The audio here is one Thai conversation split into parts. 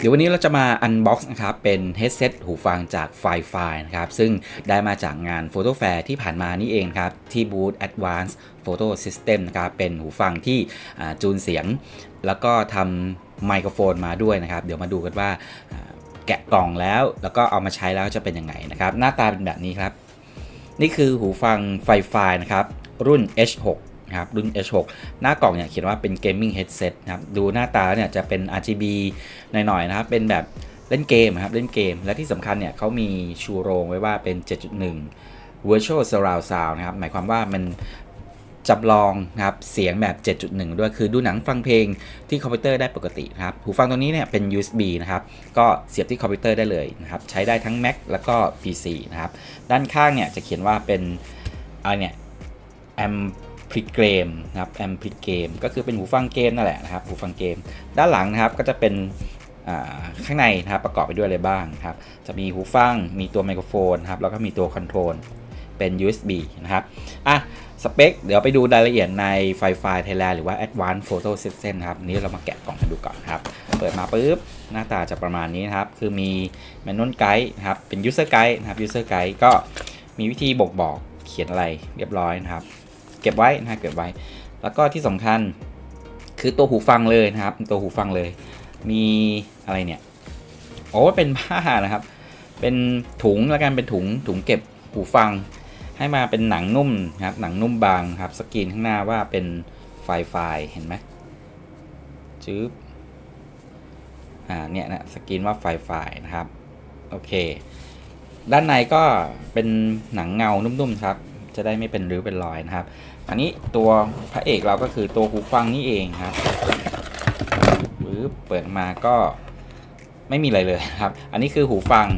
เดี๋ยววันนี้เราจะมา unbox นะครับ เป็น headset หูฟังจาก f i f i นะครับ ซึ่งได้มาจากงาน Photo Fair ที่ผ่านมานี่เองครับ ที่บูธ Advanced Photo System นะครับ เป็นหูฟังที่จูนเสียง แล้วก็ทำไมโครโฟนมาด้วยนะครับ เดี๋ยวมาดูกันว่าแกะกล่องแล้ว แล้วก็เอามาใช้แล้วจะเป็นยังไงนะครับ หน้าตาเป็นแบบนี้ครับ นี่คือหูฟัง f i f i นะครับ รุ่น H6 นะครับรุ่น H6 หน้ากล่องเนี่ยเขียนว่าเป็น Gaming Headset นะครับดูหน้าตาเนี่ยจะเป็น RGB หน่อยๆนะครับเป็นแบบเล่นเกมครับเล่นเกม และที่สำคัญเนี่ยเขามีชูโรงไว้ว่าเป็น 7.1 Virtual Surround Sound นะครับหมายความว่ามันจำลองนะครับเสียงแบบ 7.1 ด้วยคือดูหนังฟังเพลงที่คอมพิวเตอร์ได้ปกตินะครับหูฟังตัวนี้เนี่ยเป็น USB นะครับก็เสียบที่คอมพิวเตอร์ได้เลยนะครับใช้ได้ทั้ง Mac แล้วก็ PC นะครับด้านข้างเนี่ยจะเขียนว่าเป็นอะไรเนี่ยแอม พลิเกมนะครับแอมพลิเกมก็คือเป็นหูฟังเกมนั่นแหละนะครับหูฟังเกม ด้านหลังนะครับก็จะเป็นข้างในนะครับประกอบไปด้วยอะไรบ้างครับจะมีหูฟังมีตัวไมโครโฟนครับแล้วก็มีตัวคอนโทรลเป็น USB นะครับอะสเปค เดี๋ยวไปดูรายละเอียดในไฟไฟ Thailand หรือว่า Advanced Photo System นะครับอันนี้เรามาแกะกล่องกันดูก่อนครับ เปิดมาปุ๊บ หน้าตาจะประมาณนี้นะครับ คือมี Manual Guide ครับ เป็น User Guide นะครับ User Guide ก็มีวิธีบอกบอกเขียนอะไรเรียบร้อยนะครับ เก็บไว้นะเก็บไว้ แล้วก็ที่สำคัญคือตัวหูฟังเลยนะครับ ตัวหูฟังเลย มีอะไรเนี่ยโอ้เป็นผ้านะครับ เป็นถุงแล้วกันเป็นถุงถุงเก็บหูฟัง ให้มาเป็นหนังนุ่มนะครับ หนังนุ่มบางครับ สกรีนข้างหน้าว่าเป็นไฟไฟเห็นไหมจื๊บอ่าเนี่ยนะสกรีนว่าไฟไฟนะครับ โอเค ด้านในก็เป็นหนังเงานุ่มๆครับ จะได้ไม่เป็นริ้วเป็นรอยนะครับ อันนี้ตัวพระเอกเราก็คือตัวหูฟังนี่เองครับปึ๊บเปิดมาก็ไม่มีอะไรเลยครับ อันนี้คือหูฟัง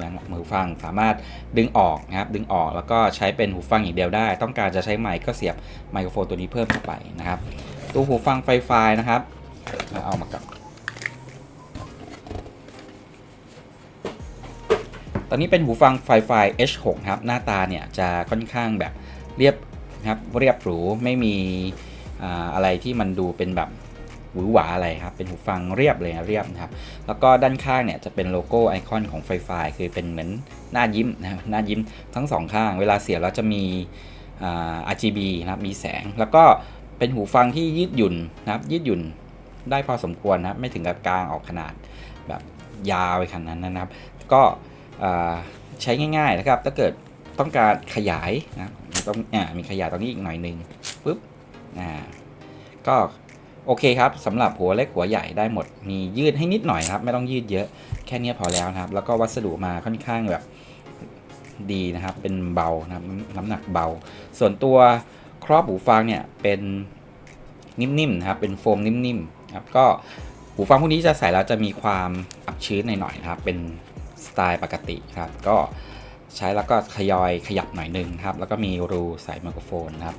นะหูฟังสามารถดึงออกนะครับ ดึงออกแล้วก็ใช้เป็นหูฟังอย่างเดียวได้ ต้องการจะใช้ไมค์ก็เสียบไมโครโฟนตัวนี้เพิ่มเข้าไปนะครับ ตัวหูฟังไฟไฟนะครับ เอามากับ ตอนนี้เป็นหูฟังไฟไฟ H6 ครับหน้าตาเนี่ยจะค่อนข้างแบบเรียบนะครับเรียบหรูไม่มีอะไรที่มันดูเป็นแบบหวือหวาอะไรครับ เป็นหูฟังเรียบเลยนะเรียบนะครับ แล้วก็ด้านข้างเนี่ยจะเป็นโลโก้ไอคอนของไฟไฟคือเป็นเหมือนหน้ายิ้มนะหน้ายิ้มทั้งสองข้าง เวลาเสียบแล้วจะมี RGB นะครับมีแสง แล้วก็เป็นหูฟังที่ยืดหยุ่นนะครับ ยืดหยุ่นได้พอสมควรนะไม่ถึงกับกลางออกขนาดแบบยาวไปขนาดนั้นนะครับ ก็ ใช้ง่ายๆนะครับ ถ้าเกิดต้องการขยายนะต้องอมีขยายตรงนี้อีกหน่อยหนึงปุ๊บอ่าก็โอเคครับสำหรับหัวเล็กหัวใหญ่ได้หมด มียืดให้นิดหน่อยครับ ไม่ต้องยืดเยอะแค่นี้พอแล้วนะครับ แล้วก็วัสดุมาค่อนข้างแบบดีนะครับ เป็นเบานะครับน้ำหนักเบา ส่วนตัวครอบหูฟังเนี่ยเป็นนิ่มๆนะครับ เป็นโฟมนิ่มๆครับก็หูฟังพวกนี้จะใส่แล้วจะมีความอับชื้นหน่อยๆนะครับ เป็น สไตล์ปกติครับก็ใช้แล้วก็ขยอยขยับหน่อยหนึงครับแล้วก็มีรูใส่ไมโครโฟนนะครับ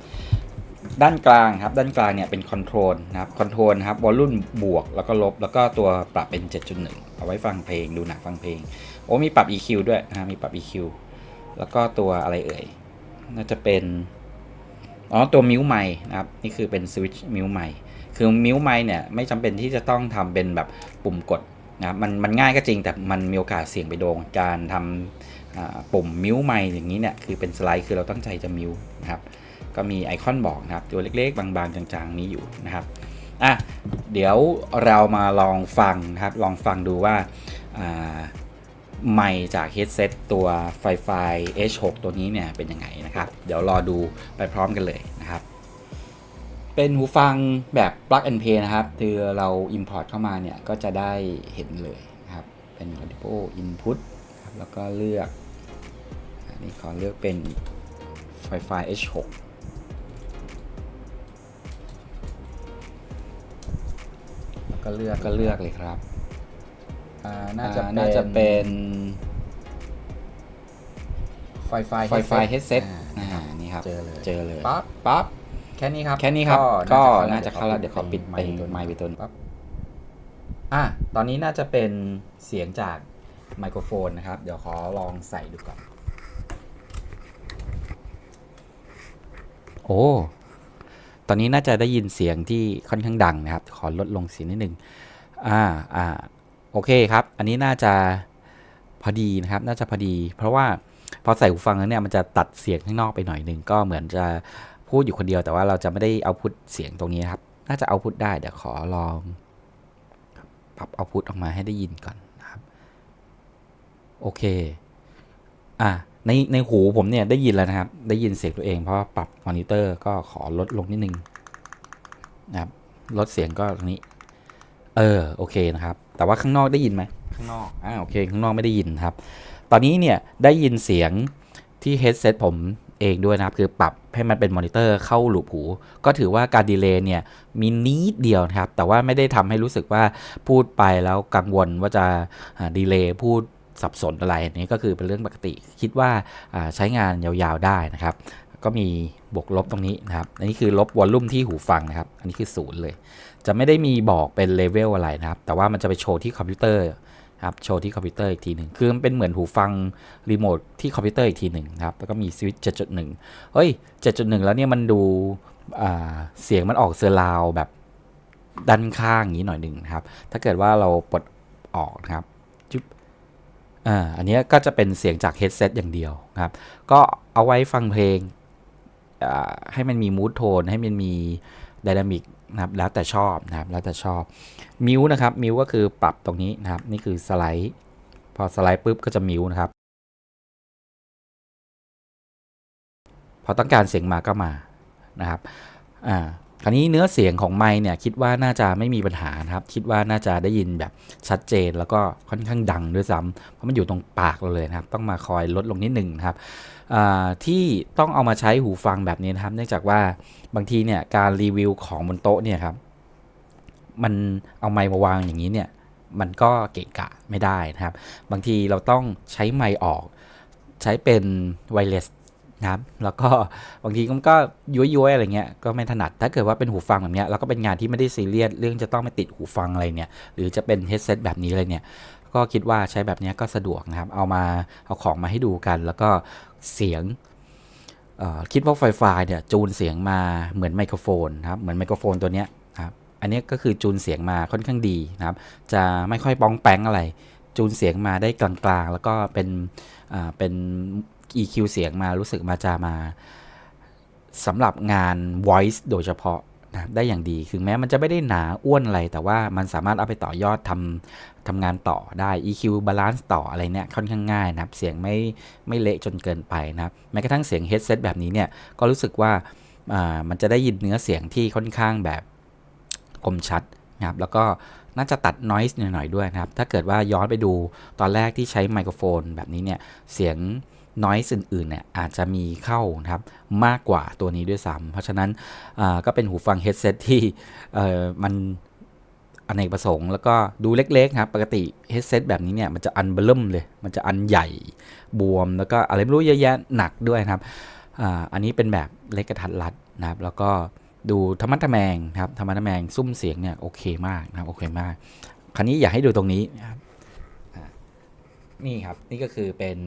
ด้านกลางครับด้านกลางเนี่ยเป็นคอนโทรลนะครับคอนโทรลครับวอลลุ่มบวกแล้วก็ลบ แล้วก็ตัวปรับเป็น 7.1 เอาไว้ฟังเพลงดูหนังฟังเพลง โอ้มีปรับ EQ ด้วยนะมีปรับ EQ แล้วก็ตัวอะไรเอ่ย น่าจะเป็น อ๋อ ตัวมิวไมค์นะครับ นี่คือเป็นสวิตช์มิวไมค์คือมิวไมค์เนี่ย ไม่จำเป็นที่จะต้องทำเป็นแบบปุ่มกด นะครับมันมันง่ายก็จริงแต่มันมีโอกาสเสี่ยงไปโดนการทำอ่าปุ่มมิวไมค์อย่างนี้เนี่ยคือเป็นสไลด์คือเราตั้งใจจะมิวนะครับก็มีไอคอนบอกนะครับตัวเล็กๆ บางๆ จางๆ นี้อยู่นะครับอะเดี๋ยวเรามาลองฟังนะครับลองฟังดูว่าอ่าไมค์จาก headset ตัวไฟไฟ H6 ตัวนี้เนี่ยเป็นยังไงนะครับ เดี๋ยวรอดูไปพร้อมกันเลยนะครับ เป็นหูฟังแบบ plug and play นะครับ คือเรา import เข้ามาเนี่ย ก็จะได้เห็นเลยนะครับ เป็น audio input นะครับแล้วก็เลือกอันนี้ขอเลือกเป็นไฟไฟ H6 ก็เลือกก็เลือกเลยครับอ่าน่าจะอ่น่าจะเป็นไฟไฟไฟไฟ headset อ่าอ่านี่ครับ เจอเลย เจอเลย ปั๊บปั๊บแค่นี้ครับ แค่นี้ครับ ก็น่าน่าจะจะเข้าเข้าแล้แล้ววเดี๋เดี๋ยยววขอขอปิปิดดไมไปค์ตัวไมค์ไปตัวปั๊บอะตอนนี้น่าจะเป็นเสียงจากไมโครโฟนนะครับ เดี๋ยวขอลองใส่ดูก่อน โอ้ ตอนนี้น่าจะได้ยินเสียงที่ค่อนข้างดังนะครับ ขอลดลงเสียงนิดนึง อ่า อ่า โอเคครับ อันนี้น่าจะพอดีนะครับ น่าจะพอดี เพราะว่าพอใส่หูฟังแล้วเนี่ยมันจะตัดเสียงข้างนอกไปหน่อยหนึ่งก็เหมือนจะ พูดอยู่คนเดียวแต่ว่าเราจะไม่ได้เอาพุทเสียงตรงนี้นะครับ น่าจะเอาพุทได้เดี๋ยวขอลองปรับเอาพุทออกมาให้ได้ยินก่อนนะครับ โอเค อะในในหูผมเนี่ยได้ยินแล้วนะครับ ได้ยินเสียงตัวเองเพราะว่าปรับมอนิเตอร์ก็ขอลดลงนิดนึงนะครับลดเสียงก็ตรงนี้ เออโอเคนะครับ แต่ว่าข้างนอกได้ยินไหมข้างนอกอ่าโอเค ข้างนอกไม่ได้ยินครับ ตอนนี้เนี่ยได้ยินเสียงที่เฮดเซตผม เองด้วยนะครับ คือปรับให้มันเป็นมอนิเตอร์เข้าหลูหู ก็ถือว่าการดีเลย์เนี่ยมีนิดเดียวนะครับ แต่ว่าไม่ได้ทำให้รู้สึกว่าพูดไปแล้วกังวลว่าจะดีเลย์พูดสับสนอะไรอันนี้ก็คือเป็นเรื่องปกติ คิดว่าใช้งานยาวๆได้นะครับ ก็มีบวกลบตรงนี้นะครับ อันนี้คือลบวอลลุ่มที่หูฟังนะครับ อันนี้คือศูนย์เลย จะไม่ได้มีบอกเป็นเลเวลอะไรนะครับ แต่ว่ามันจะไปโชว์ที่คอมพิวเตอร์ ครับโชว์ที่คอมพิวเตอร์อีกทีหนึ่งคือมันเป็นเหมือนหูฟังรีโมทที่คอมพิวเตอร์อีกทีหนึ่งครับแล้วก็มีสวิตช์7.1เฮ้ย7.1แล้วเนี่ยมันดูเสียงมันออกเซอร์ราวแบบด้านข้างอย่างนี้หน่อยหนึ่งครับ ถ้าเกิดว่าเราปลดออกนะครับจุ๊บอ่าอันนี้ก็จะเป็นเสียงจากเฮดเซตอย่างเดียวนะครับ ก็เอาไว้ฟังเพลงให้มันมีมูทโทนให้มันมีไดนามิก นะครับแล้วแต่ชอบนะครับแล้วแต่ชอบมิวนะครับมิวก็คือปรับตรงนี้นะครับนี่คือสไลด์พอสไลด์ปุ๊บก็จะมิวนะครับพอต้องการเสียงมาก็มานะครับอ่า คราวนี้เนื้อเสียงของไมค์เนี่ยคิดว่าน่าจะไม่มีปัญหานะครับ คิดว่าน่าจะได้ยินแบบชัดเจนแล้วก็ค่อนข้างดังด้วยซ้ำเพราะมันอยู่ตรงปากเราเลยนะครับ ต้องมาคอยลดลงนิดหนึ่งนะครับที่ต้องเอามาใช้หูฟังแบบนี้นะครับ เนื่องจากว่าบางทีเนี่ยการรีวิวของบนโต๊ะเนี่ยครับมันเอาไมค์มาวางอย่างนี้เนี่ยมันก็เกะกะไม่ได้นะครับ บางทีเราต้องใช้ไมค์ออก ใช้เป็นไวเลส นะครับแล้วก็บางทีมันก็ย้วยๆอะไรเงี้ยก็ไม่ถนัด ถ้าเกิดว่าเป็นหูฟังแบบเนี้ยแล้วก็เป็นงานที่ไม่ได้ซีเรียสเรื่องจะต้องไปติดหูฟังอะไรเนี่ยหรือจะเป็นเฮดเซตแบบนี้เลยเนี่ยก็คิดว่าใช้แบบเนี้ยก็สะดวกนะครับ เอามาเอาของมาให้ดูกัน แล้วก็เสียงคิดว่าไฟไฟเนี่ยจูนเสียงมาเหมือนไมโครโฟนครับเหมือนไมโครโฟนตัวเนี้ยครับอันนี้ก็คือจูนเสียงมาค่อนข้างดีนะครับ จะไม่ค่อยป้องแป้งอะไร จูนเสียงมาได้กลางๆ แล้วก็เป็นเป็น EQ เสียงมารู้สึกมาจะมาสำหรับงาน voice โดยเฉพาะนะได้อย่างดีคือแม้มันจะไม่ได้หนาอ้วนอะไร แต่ว่ามันสามารถเอาไปต่อยอดทำทำงานต่อได้ EQ balance ต่ออะไรเนี่ยค่อนข้างง่ายนะครับ เสียงไม่ไม่เละจนเกินไปนะครับแม้กระทั่งเสียง headset แบบนี้เนี่ย ก็รู้สึกว่าอ่ามันจะได้ยินเนื้อเสียงที่ค่อนข้างแบบคมชัดนะครับ แล้วก็น่าจะตัด noise หน่อยๆด้วยนะครับ ถ้าเกิดว่าย้อนไปดูตอนแรกที่ใช้ไมโครโฟนแบบนี้เนี่ย เสียง noise อื่นๆเนี่ยอาจจะมีเข้านะครับมากกว่าตัวนี้ด้วยซ้ำเพราะฉะนั้นก็เป็นหูฟัง headset ที่มันอเนกประสงค์แล้วก็ดูเล็กๆครับ ปกติ headset แบบนี้เนี่ย มันจะอันเบิ่มเลย มันจะอันใหญ่บวม แล้วก็อะไรไม่รู้เยอะแยะหนักด้วยนะครับออันนี้เป็นแบบเล็กกระทัดรัดนะครับ แล้วก็ดูธรรมะทแมงนะครับธรรมะทแมงซุ้มเสียงเนี่ยโอเคมากนะครับโอเคมาก คราวนี้อยากให้ดูตรงนี้นะครับนี่ครับนี่ก็คือเป็น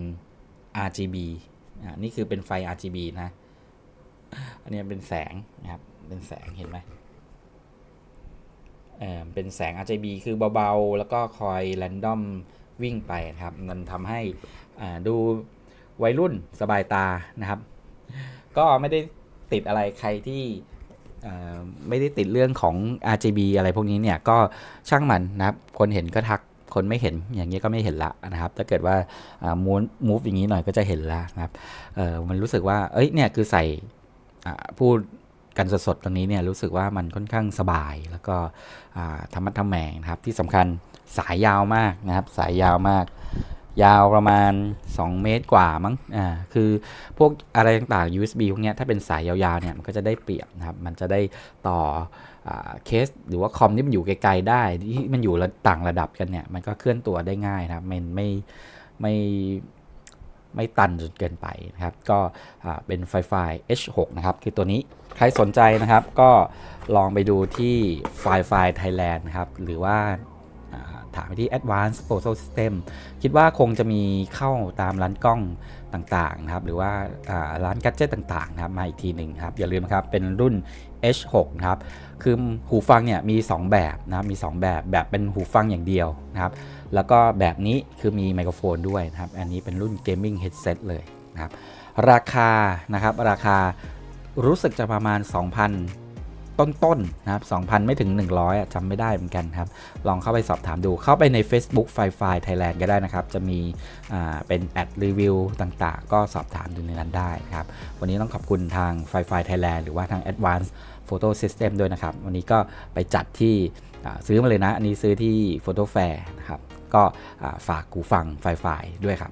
RGB อ่านี่คือเป็นไฟ RGB นะ อันนี้เป็นแสงนะครับ เป็นแสงเห็นไหมเออเป็นแสง RGB คือเบาๆ แล้วก็คอยแรนดอมวิ่งไปนะครับ มันทำให้อ่าดูวัยรุ่นสบายตานะครับ ก็ไม่ได้ติดอะไรใครที่อ่อไม่ได้ติดเรื่องของ RGB อะไรพวกนี้เนี่ย ก็ช่างมันนะครับ คนเห็นก็ทัก คนไม่เห็นอย่างนี้ก็ไม่เห็นละนะครับ ถ้าเกิดว่ามูฟมูฟอย่างนี้หน่อยก็จะเห็นละนะครับมันรู้สึกว่าเอ้ยเนี่ยคือใส่พูดกันสดๆตรงนี้เนี่ยรู้สึกว่ามันค่อนข้างสบาย แล้วก็อ่าธรรมะทแมงนะครับที่สำคัญสายยาวมากนะครับ สายยาวมาก ยาวประมาณ 2 เมตรกว่ามั้ง อ่า คือพวกอะไรต่างๆ USB พวกเนี้ยถ้าเป็นสายยาวๆ เนี่ย มันก็จะได้เปรียบนะครับ มันจะได้ต่ออ่าเคสหรือว่าคอมที่มันอยู่ไกลๆได้ ที่มันอยู่ต่างระดับกันเนี่ย มันก็เคลื่อนตัวได้ง่ายนะครับ มันไม่ไม่ไม่ตันจนเกินไปนะครับ ก็อ่าเป็นไฟไฟ H6 นะครับ คือตัวนี้ ใครสนใจนะครับ ก็ลองไปดูที่ไฟไฟ Thailand นะครับ หรือว่า ถามไปที่ Advanced Photo System คิดว่าคงจะมีเข้าตามร้านกล้องต่างๆนะครับหรือว่าร้านกัจเจตต่างๆนะครับมาอีกทีหนึ่งครับอย่าลืมครับเป็นรุ่น H6 นะครับคือหูฟังเนี่ยมี 2 แบบนะครับมี 2 แบบแบบเป็นหูฟังอย่างเดียวนะครับแล้วก็แบบนี้คือมีไมโครโฟนด้วยนะครับอันนี้เป็นรุ่น Gaming Headset เลยนะครับราคานะครับราคารู้สึกจะประมาณ 2,000 ต้นๆนะครับ2,000 ไม่ถึง 100อะจำไม่ได้เหมือนกันครับ ลองเข้าไปสอบถามดูเข้าไปใน Facebook f i f i Thailand ก็ได้นะครับ จะมีอ่าเป็นแอดรีวิวต่างๆ ก็สอบถามดูในนั้นได้นะครับ วันนี้ต้องขอบคุณทาง f i f i Thailand หรือว่าทาง Advanced Photo System ด้วยนะครับ วันนี้ก็ไปจัดที่ซื้อมาเลยนะ อันนี้ซื้อที่ Photo Fair นะครับ ก็ฝากกูฟัง f i f i ด้วยครับ